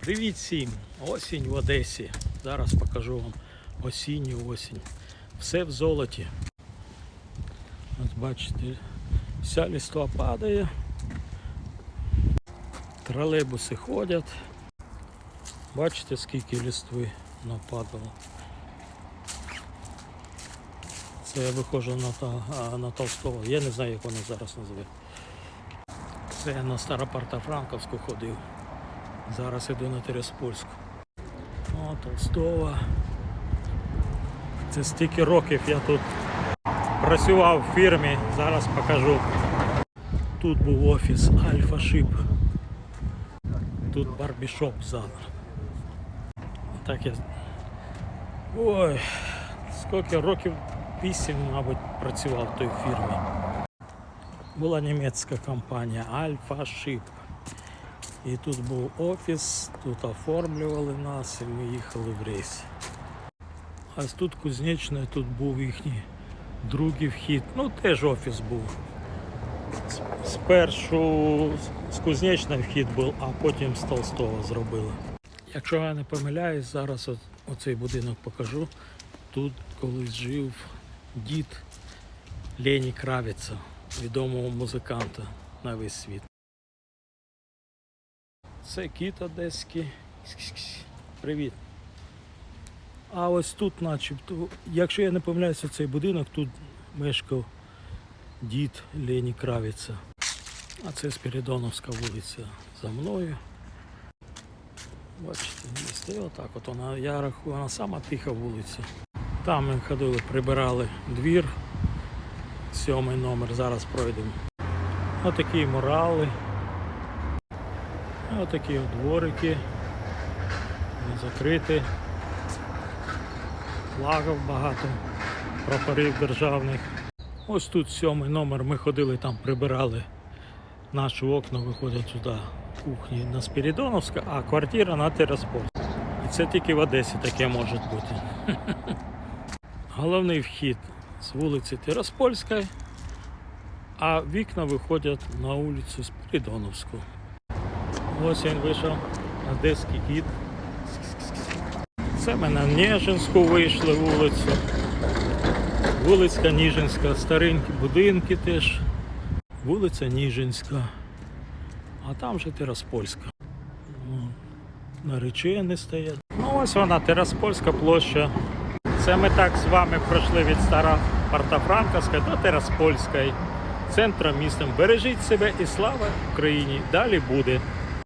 Привіт всім! Осінь в Одесі. Зараз покажу вам осінню осінь. Все в золоті. Ось бачите, вся листва падає. Тролейбуси ходять. Бачите, скільки листви нападало. Це я виходжу на, на Толстого. Я не знаю, як вони зараз називають. Це я на Старопартофранковську ходив. Зараз іду на Тереспольську. О, Толстова. Це стільки років я тут працював в фірмі, зараз покажу. Тут був офіс Альфа Шип. Тут барбішоп ззаду. Так я. Ой, скільки років вісім, мабуть, працював в той фірмі. Була німецька компанія Альфа Шип. І тут був офіс, тут оформлювали нас і ми їхали в рейс. А тут кузнечний, тут був їхній другий вхід. Ну теж офіс був. Спершу з кузнечний вхід був, а потім з Толстого зробили. Якщо я не помиляюсь, зараз от, оцей будинок покажу. Тут колись жив дід Лені Кравіца, відомого музиканта на весь світ. Це кіт одеський. Привіт. А ось тут, начебто, якщо я не помиляюся, цей будинок, тут мешкав дід Лені Кравіца. А це Спірідоновська вулиця за мною. Бачите, місце. Отак от вона, я рахую, вона сама тиха вулиця. Там ми ходили, прибирали двір. Сьомий номер, зараз пройдемо. Отакі мурали. Отакі от дворики. Не закриті. Флагів багато, прапорів державних. Ось тут сьомий номер. Ми ходили там, прибирали наші окна, виходять сюди кухні на Спірідоновська, а квартира на Тераспорт. І це тільки в Одесі таке може бути. Головний вхід з вулиці Тераспольської, а вікна виходять на вулицю Спірідоновську. Ось він вийшов, Одеський кіт. Це ми на Ніжинську вийшли вулицю. Вулиця Ніжинська, старенькі будинки теж. Вулиця Ніжинська. А там же Тераспольська. Ну, Наречені стоять. Ну ось вона, Тераспольська площа. Це ми так з вами пройшли від Стара Партофранковська до Тераспольської. Центром міста. Бережіть себе і слава Україні! Далі буде.